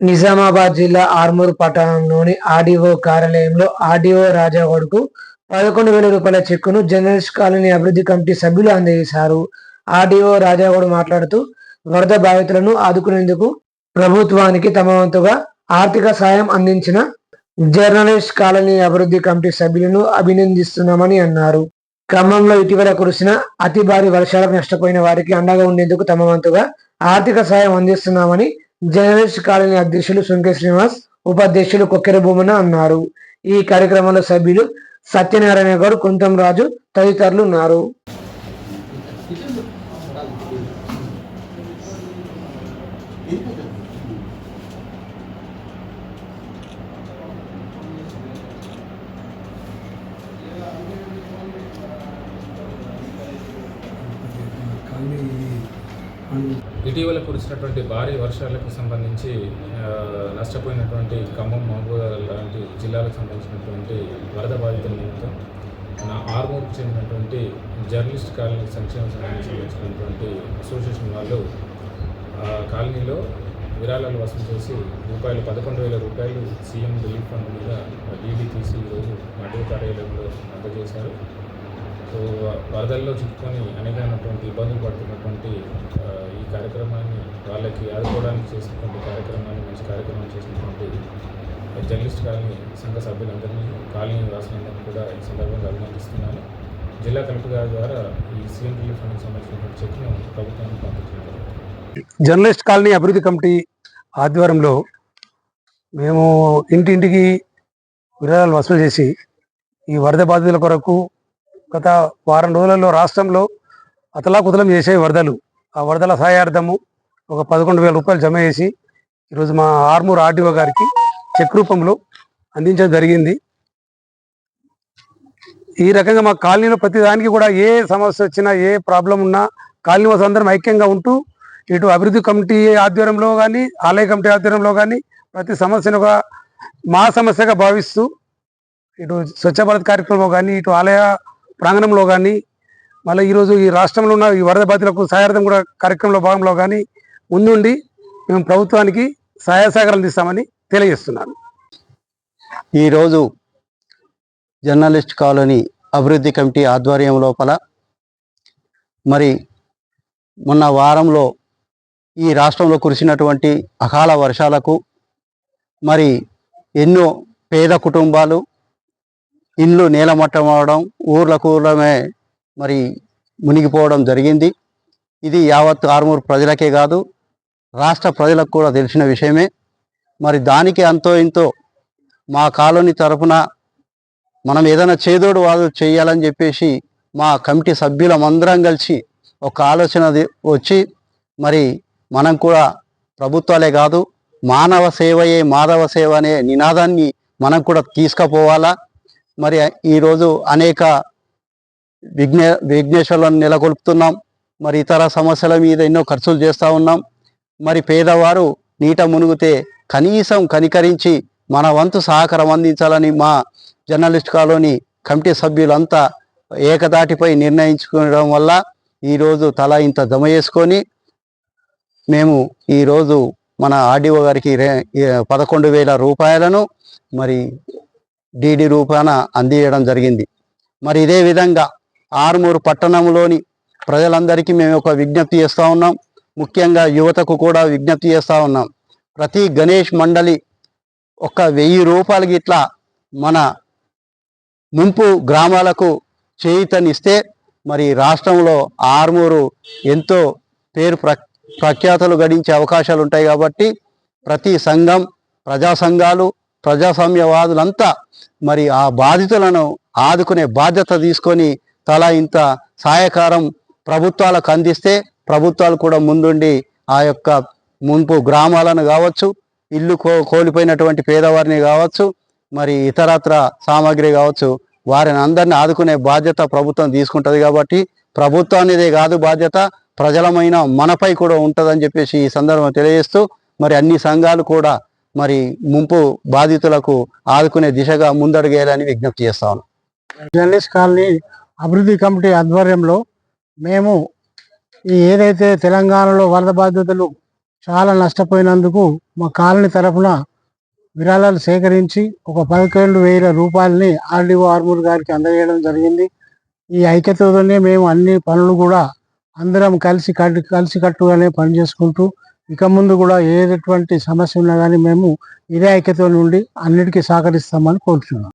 నిజామాబాద్ జిల్లా ఆర్మూర్ పట్టణంలోని ఆర్డీఓ కార్యాలయంలో ఆర్డీఓ రాజాగౌడ్కు పదకొండు వేల రూపాయల చెక్కును జర్నలిస్ట్ కాలనీ అభివృద్ధి కమిటీ సభ్యులు అందజేశారు. ఆర్డీఓ రాజాగౌడ్ మాట్లాడుతూ వరద బాధితులను ఆదుకునేందుకు ప్రభుత్వానికి తమ వంతుగా ఆర్థిక సాయం అందించిన జర్నలిస్ట్ కాలనీ అభివృద్ధి కమిటీ సభ్యులను అభినందిస్తున్నామని అన్నారు. ఖమ్మంలో ఇటీవల కురిసిన అతి భారీ వర్షాలకు నష్టపోయిన వారికి అండగా ఉండేందుకు తమ వంతుగా ఆర్థిక సాయం అందిస్తున్నామని జర్నలిస్ట్ కాలనీ అధ్యక్షులు సుంకే శ్రీనివాస్ ఉపాధ్యక్షులు కొక్కెర భూమన అన్నారు. ఈ కార్యక్రమంలో సభ్యులు సత్యనారాయణ గౌడ్ కుంతం రాజు తదితరులు ఉన్నారు. ఇటీవల కురిసినటువంటి భారీ వర్షాలకు సంబంధించి నష్టపోయినటువంటి ఖమ్మం మహబూబ్ లాంటి జిల్లాలకు సంబంధించినటువంటి వరద బాధితుల నిమిత్తం నా ఆర్మూర్కి చెందినటువంటి జర్నలిస్ట్ కాలనీ సంక్షేమ సంఘానికి సంబంధించినటువంటి అసోసియేషన్ వాళ్ళు కాలనీలో విరాళాలు వసూలు చేసి రూపాయలు పదకొండు వేల రూపాయలు సీఎం రిలీఫ్ ఫండ్ మీద డీడీ తీసి ఈరోజు మండలి కార్యాలయంలో అందజేశారు. వరదల్లో చిక్కుకొని అనేకమైనటువంటి ఇబ్బందులు పడుతున్నటువంటి ఈ కార్యక్రమాన్ని వాళ్ళకి ఆదుకోవడానికి చేసినటువంటి కార్యక్రమాన్ని మంచి కార్యక్రమం చేసినటువంటి జర్నలిస్ట్ కాలనీ సంఘ సభ్యులందరినీ కాలనీ వాసులందరినీ కూడా ఈ సందర్భంగా అభినందిస్తున్నాను. జిల్లా కలెక్టర్ గారి ద్వారా ఈ సీఎం రిలీఫ్ ఫండ్కి సంబంధించినటువంటి చెక్ను ప్రభుత్వానికి పంపించారు జర్నలిస్ట్ కాలనీ అభివృద్ధి కమిటీ ఆధ్వర్యంలో మేము ఇంటింటికి విరాళాలు వసూలు చేసి ఈ వరద బాధితుల కొరకు గత వారం రోజులలో రాష్ట్రంలో అతలాకుతలం చేసే వరదలు ఆ వరదల సహాయార్థము ఒక పదకొండు వేల రూపాయలు జమ చేసి ఈరోజు మా ఆర్మూర్ ఆర్డీఓ గారికి చెక్ రూపంలో అందించడం జరిగింది. ఈ రకంగా మా కాలనీలో ప్రతిదానికి కూడా ఏ సమస్య వచ్చినా ఏ ప్రాబ్లం ఉన్నా కాలనీ వాసులు అందరం ఐక్యంగా ఉంటూ ఇటు అభివృద్ధి కమిటీ ఆధ్వర్యంలో కానీ ఆలయ కమిటీ ఆధ్వర్యంలో కానీ ప్రతి సమస్యను ఒక మా సమస్యగా భావిస్తూ ఇటు స్వచ్ఛ భారత్ కార్యక్రమం కానీ ఇటు ఆలయ ప్రాంగణంలో కానీ మళ్ళీ ఈరోజు ఈ రాష్ట్రంలో ఉన్న ఈ వరద బాధితులకు సహాయార్థం కూడా కార్యక్రమంలో భాగంలో కానీ ముందుండి మేము ప్రభుత్వానికి సహాయ సహకారాలు అందిస్తామని తెలియజేస్తున్నాను. ఈరోజు జర్నలిస్ట్ కాలనీ అభివృద్ధి కమిటీ ఆధ్వర్యం లోపల మరి మొన్న వారంలో ఈ రాష్ట్రంలో కురిసినటువంటి అకాల వర్షాలకు మరి ఎన్నో పేద కుటుంబాలు ఇల్లు నీలమట్టం అవడం ఊర్లకు ఊర్లమే మరి మునిగిపోవడం జరిగింది. ఇది యావత్ ఆర్మూర్ ప్రజలకే కాదు రాష్ట్ర ప్రజలకు కూడా తెలిసిన విషయమే. మరి దానికి అంతో ఇంతో మా కాలనీ తరఫున మనం ఏదైనా చేదోడు వాదు చేయాలని చెప్పేసి మా కమిటీ సభ్యులమందరం కలిసి ఒక ఆలోచన వచ్చి మరి మనం కూడా ప్రభుత్వాలే కాదు మానవ సేవయే మాధవ సేవ అనే నినాదాన్ని మనం కూడా తీసుకుపోవాలా? మరి ఈరోజు అనేక విఘ్నే విఘ్నేశ్వరులను నెలకొల్పుతున్నాం. మరి ఇతర సమస్యల మీద ఎన్నో ఖర్చులు చేస్తూ ఉన్నాం. మరి పేదవారు నీట మునిగితే కనీసం కనికరించి మన వంతు సహకారం అందించాలని మా జర్నలిస్ట్ కాలనీ కమిటీ సభ్యులంతా ఏకదాటిపై నిర్ణయించుకోవడం వల్ల ఈరోజు తల ఇంత జమ చేసుకొని మేము ఈరోజు మన ఆర్డీఓ గారికి పదకొండు వేల రూపాయలను మరి డీడీ రూపాన అందియడం జరిగింది. మరి ఇదే విధంగా ఆరుమూరు పట్టణంలోని ప్రజలందరికీ మేము ఒక విజ్ఞప్తి చేస్తూ ఉన్నాం. ముఖ్యంగా యువతకు కూడా విజ్ఞప్తి చేస్తూ ఉన్నాం. ప్రతి గణేష్ మండలి ఒక వెయ్యి రూపాయలకి ఇట్లా మన ముంపు గ్రామాలకు చేయితనిస్తే మరి రాష్ట్రంలో ఆర్మూరు ఎంతో పేరు ప్ర ప్రఖ్యాతలు గడించే అవకాశాలు ఉంటాయి కాబట్టి ప్రతి సంఘం ప్రజా సంఘాలు ప్రజాస్వామ్యవాదులంతా మరి ఆ బాధితులను ఆదుకునే బాధ్యత తీసుకొని తలా ఇంత సహాయకారం ప్రభుత్వాలకు అందిస్తే ప్రభుత్వాలు కూడా ముందుండి ఆ యొక్క ముంపు గ్రామాలను కావచ్చు ఇల్లు కో కోల్పోయినటువంటి పేదవారిని కావచ్చు మరి ఇతరత్ర సామాగ్రి కావచ్చు వారిని అందరిని ఆదుకునే బాధ్యత ప్రభుత్వం తీసుకుంటుంది కాబట్టి ప్రభుత్వానిదే కాదు బాధ్యత ప్రజలమైన మనపై కూడా ఉంటుందని చెప్పేసి ఈ సందర్భం తెలియజేస్తూ మరి అన్ని సంఘాలు కూడా మరి ముంపు బాధితులకు ఆదుకునే దిశగా ముందడుగేయాలని విజ్ఞప్తి చేస్తాను జర్నలిస్ట్ కాలనీ అభివృద్ధి కమిటీ ఆధ్వర్యంలో మేము ఈ ఏదైతే తెలంగాణలో వరద బాధితులు చాలా నష్టపోయినందుకు మా కాలనీ తరఫున విరాళాలు సేకరించి ఒక పదకొండు వేల రూపాయలని ఆర్డీఓ ఆర్మూర్ గారికి అందజేయడం జరిగింది. ఈ ఐక్యతతోనే మేము అన్ని పనులు కూడా అందరం కలిసి కట్టు కలిసి కట్టుగానే పనిచేసుకుంటూ ఇక ముందు కూడా ఏటువంటి సమస్య ఉన్నా కానీ మేము ఇదే ఐక్యత నుండి అన్నిటికీ సహకరిస్తామని కోరుతున్నాం